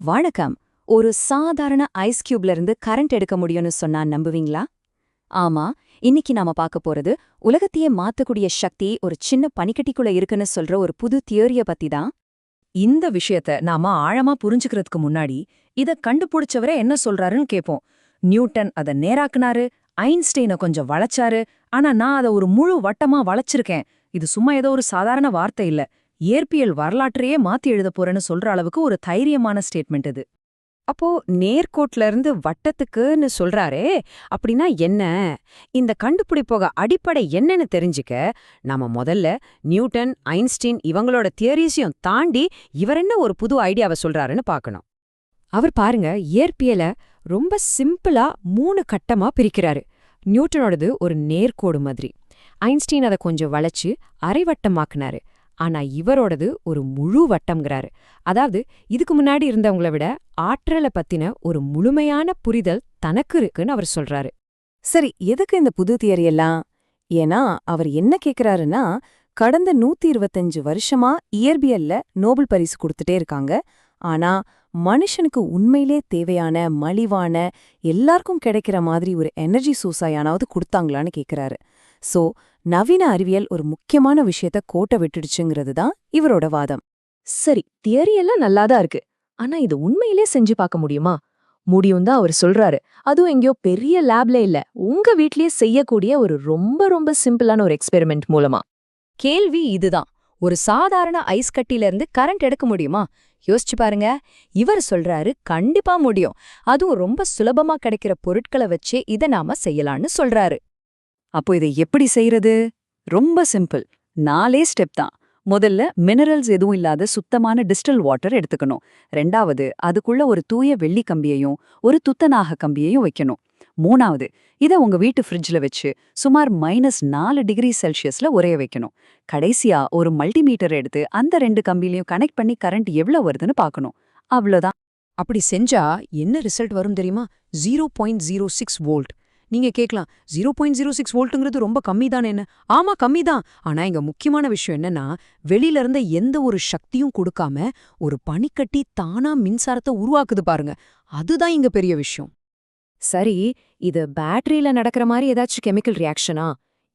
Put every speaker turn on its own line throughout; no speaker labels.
வணக்கம். ஒரு சாதாரண ஐஸ் கியூப்ல இருந்து கரண்ட் எடுக்க முடியும்னு சொன்னா நம்புவீங்களா? ஆமா இன்னைக்கு நாம பார்க்க போறது உலகத்தையே மாத்தக்கூடிய சக்தி ஒரு சின்ன பனிக்கட்டிக்குள்ள இருக்குன்னு சொல்ற ஒரு புது தியரிய பத்தி தான்.
இந்த விஷயத்த நாம ஆழமா புரிஞ்சுக்கிறதுக்கு முன்னாடி இத கண்டுபிடிச்சவரே என்ன சொல்றாருன்னு கேட்போம் நியூட்டன் அத நேராக்குனாரு ஐன்ஸ்டீனை கொஞ்சம் வளைச்சாரு ஆனா நான் அத ஒரு முழு வட்டமா வளைச்சிருக்கேன். இது சும்மா ஏதோ ஒரு சாதாரண வார்த்தை இல்ல. இயற்பியல் வரலாற்றையே மாத்தி எழுத போறேன்னு சொல்ற அளவுக்கு ஒரு தைரியமான ஸ்டேட்மெண்ட் இது.
அப்போ நேர்கோட்ல இருந்து வட்டத்துக்குன்னு சொல்றாரே அப்படின்னா என்ன? இந்த கண்டுபிடிப்போக அடிப்படை என்னன்னு தெரிஞ்சுக்க நாம முதல்ல நியூட்டன் ஐன்ஸ்டீன் இவங்களோட தியரிஸையும் தாண்டி இவர் என்ன ஒரு புது ஐடியாவை சொல்றாருன்னு பார்க்கணும். அவர் பாருங்க இயற்பியல ரொம்ப சிம்பிளா மூணு கட்டமா பிரிக்கிறாரு. நியூட்டனோடது ஒரு நேர்கோடு மாதிரி. ஐன்ஸ்டீன் அதை கொஞ்சம் வளைச்சு அரைவட்டமாக்குனாரு. ஆனா இவரோடது ஒரு முழு வட்டம்ங்கிறாரு. அதாவது இதுக்கு முன்னாடி இருந்தவங்கள விட ஆற்றலை பத்தின ஒரு முழுமையான புரிதல் தனக்கு இருக்குன்னு அவர் சொல்றாரு. சரி எதுக்கு இந்த புது தியரி எல்லாம் ஏன்னா அவர் என்ன கேக்குறாருன்னா கடந்த நூத்தி இருபத்தஞ்சு வருஷமா இயற்பியல்ல நோபல் பரிசு கொடுத்துட்டே இருக்காங்க. ஆனா மனுஷனுக்கு உண்மையிலே தேவையான மலிவான எல்லாருக்கும் கிடைக்கிற மாதிரி ஒரு எனர்ஜி சோர்ஸாயானாவது கொடுத்தாங்களான்னு கேக்குறாரு. சோ நவீன அறிவியல் ஒரு முக்கியமான விஷயத்த கோட்டை விட்டுடுச்சுங்கிறது தான் இவரோட வாதம்.
சரி தியரி எல்லாம் நல்லாதான் இருக்கு. ஆனா இது உண்மையிலே செஞ்சு பார்க்க முடியுமா? முடியும் தான் அவர் சொல்றாரு. அதுவும் எங்கேயோ பெரிய லேப்ல இல்ல. உங்க வீட்லயே செய்யக்கூடிய ஒரு ரொம்ப ரொம்ப சிம்பிளான ஒரு எக்ஸ்பெரிமெண்ட் மூலமா.
கேள்வி இதுதான். ஒரு சாதாரண ஐஸ் கட்டில இருந்து கரண்ட் எடுக்க முடியுமா? யோசிச்சு பாருங்க. இவர் சொல்றாரு கண்டிப்பா முடியும். அதுவும் ரொம்ப சுலபமா கிடைக்கிற பொருட்களை வச்சே இத நாம செய்யலாம்னு சொல்றாரு.
அப்போ இதை எப்படி செய்யறது? ரொம்ப சிம்பிள். நாலே ஸ்டெப் தான். முதல்ல மினரல்ஸ் எதுவும் இல்லாத சுத்தமான டிஸ்டல் வாட்டர் எடுத்துக்கணும். ரெண்டாவது அதுக்குள்ள ஒரு தூய வெள்ளி கம்பியையும் ஒரு துத்தநாக கம்பியையும் வைக்கணும். மூணாவது இதை உங்க வீட்டு ஃப்ரிட்ஜில் வச்சு சுமார் மைனஸ் நாலு டிகிரி செல்சியஸ்ல உரைய வைக்கணும். கடைசியா ஒரு மல்டிமீட்டர் எடுத்து அந்த ரெண்டு கம்பிலையும் கனெக்ட் பண்ணி கரண்ட் எவ்வளோ வருதுன்னு பார்க்கணும். அவ்வளோதான்
அப்படி செஞ்சா என்ன ரிசல்ட் வரும் தெரியுமா? Zero point zero six volt. நீங்க கேட்கலாம் ஜீரோ பாயிண்ட் ஜீரோ சிக்ஸ் வோல்ட்டுங்கிறது ரொம்ப கம்மி தானே என்ன? ஆமா கம்மி தான் ஆனா இங்க முக்கியமான விஷயம் என்னன்னா வெளியில இருந்த எந்த ஒரு சக்தியும் கொடுக்காம ஒரு பனிக்கட்டி தானா மின்சாரத்தை உருவாக்குது பாருங்க. அதுதான் இங்க பெரிய விஷயம்.
சரி இது பேட்டரியில நடக்கிற மாதிரி ஏதாச்சும் கெமிக்கல் ரியாக்ஷனா?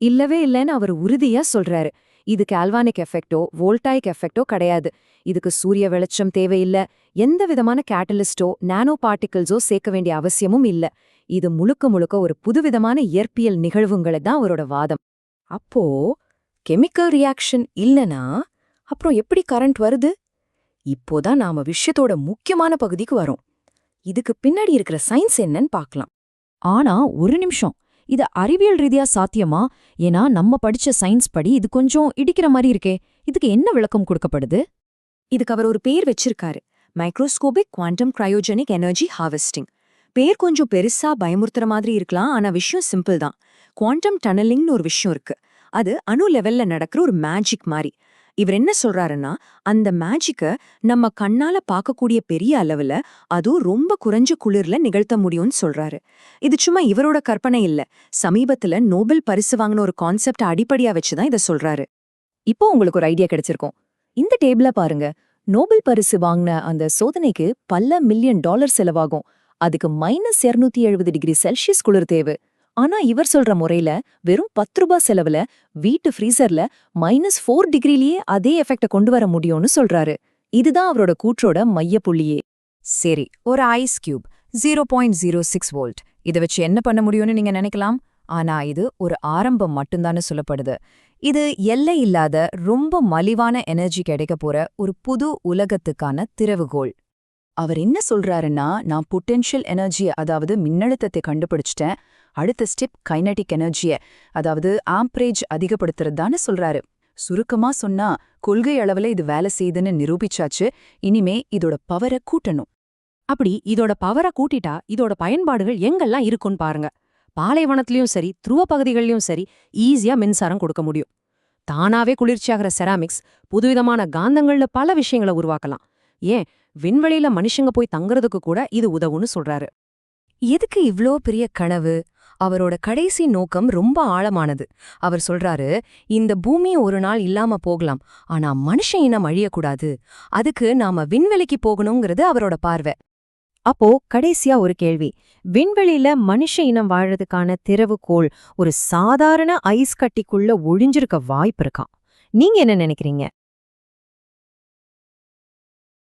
இல்லவே இல்லைன்னு அவர் உறுதியா சொல்றாரு. இது கால்வானிக் எஃபெக்டோ வோல்டாயிக் எஃபெக்டோ கிடையாது. இதுக்கு சூரிய வெளிச்சம் தேவையில்ல. எந்த விதமான கேட்டலிஸ்டோ நானோ பார்ட்டிகிள்ஸோ சேர்க்க வேண்டிய அவசியமும் இல்ல. இது முழுக்க முழுக்க ஒரு புதுவிதமான இயற்பியல் நிகழ்வுங்களை தான் அவரோட வாதம். அப்போ கெமிக்கல் ரியாக்ஷன் இல்லனா அப்புறம் எப்படி கரண்ட் வருது? இப்போதான் நாம விஷயத்தோட முக்கியமான பகுதிக்கு வரோம். இதுக்கு பின்னாடி இருக்கிற சயின்ஸ் என்னன்னு பார்க்கலாம். ஆனா ஒரு நிமிஷம். இது அறிவியல் ரீதியா சாத்தியமா? ஏன்னா நம்ம படிச்ச சயின்ஸ் படி இது கொஞ்சம் இடிக்கிற மாதிரி இருக்கே. இதுக்கு என்ன விளக்கம் கொடுக்கப்படுது? இதுக்கு அவர் ஒரு பேர் வச்சிருக்காரு. Microscopic quantum cryogenic energy harvesting பேர் கொஞ்சம் பெருசா பயமுறுத்துற மாதிரி இருக்கலாம் ஆனா விஷயம் சிம்பிள் தான். குவாண்டம் டனலிங்னு ஒரு விஷயம் இருக்கு. அது அணு லெவல்ல நடக்கிற ஒரு மேஜிக் மாதிரி. இவர் என்ன சொல்றாருன்னா அந்த மேஜிக்க நம்ம கண்ணால பார்க்கக்கூடிய பெரிய அளவுல அதுவும் ரொம்ப குறைஞ்ச குளிர்ல நிகழ்த்த முடியும்னு சொல்றாரு. இது சும்மா இவரோட கற்பனை இல்ல. சமீபத்துல நோபல் பரிசு வாங்கின ஒரு கான்செப்ட் அடிப்படையா வச்சுதான் இத சொல்றாரு. இப்போ உங்களுக்கு ஒரு ஐடியா கிடைச்சிருக்கும். இந்த டேபிள பாருங்க. நோபல் பரிசு வாங்கின அந்த சோதனைக்கு பல மில்லியன் டாலர் செலவாகும். அதுக்கு மைனஸ் இருநூத்தி எழுபது டிகிரி செல்சியஸ் குளிர் தேவை. ஆனா இவர் சொல்ற முறையில வெறும் பத்து ரூபாய் செலவுல வீட்டு ஃப்ரீசர்ல மைனஸ் ஃபோர் டிகிரிலேயே அதே எஃபெக்ட கொண்டு வர முடியும்னு சொல்றாரு. இதுதான் அவரோட கூற்றோட மையப்புள்ளியே சரி ஒரு ice cube zero point zero six volt இதை வச்சு என்ன பண்ண முடியும்னு நீங்க நினைக்கலாம்? ஆனா இது ஒரு ஆரம்பம் மட்டும்தான்னு சொல்லப்படுது. இது எல்லை இல்லாத ரொம்ப மலிவான எனர்ஜி கிடைக்க போற ஒரு புது உலகத்துக்கான திறவுகோள். அவர் என்ன சொல்றாருன்னா நான் பொட்டென்ஷியல் எனர்ஜியை அதாவது மின்னழுத்தத்தை கண்டுபிடிச்சிட்டேன். அடுத்த ஸ்டெப் கைனடிக் எனர்ஜிய அதாவது ஆம்பரேஜ் அதிகப்படுத்துறதுதான்னு சொல்றாரு. சுருக்கமா சொன்னா கொள்கை அளவுல இது வேலை செய்யுதுன்னு நிரூபிச்சாச்சு. இனிமே இதோட பவரை கூட்டணும். அப்படி இதோட பவரை கூட்டிட்டா இதோட பயன்பாடுகள் எங்கெல்லாம் இருக்குன்னு பாருங்க. பாலைவனத்திலயும் சரி துருவ பகுதிகள்லயும் சரி ஈஸியா மின்சாரம் கொடுக்க முடியும். தானாவே குளிர்ச்சியாகிற செராமிக்ஸ் புதுவிதமான காந்தங்கள்ல பல விஷயங்களை உருவாக்கலாம். ஏன்? விண்வெளியில மனுஷங்க போய் தங்குறதுக்கு கூட இது உதவுன்னு சொல்றாரு. எதுக்கு இவ்ளோ பெரிய கனவு?
அவரோட கடைசி நோக்கம் ரொம்ப ஆழமானது. அவர் சொல்றாரு இந்த பூமி ஒரு நாள் இல்லாம போகலாம் ஆனா மனுஷ இனம் அழியக்கூடாது. அதுக்கு நாம விண்வெளிக்கு போகணுங்கிறது அவரோட பார்வை.
அப்போ கடைசியா ஒரு கேள்வி விண்வெளியில மனுஷ இனம் வாழறதுக்கான திறவுகோள் ஒரு சாதாரண ஐஸ் கட்டிக்குள்ள ஒழிஞ்சிருக்க வாய்ப்பு இருக்கா? நீங்க என்ன நினைக்கிறீங்க?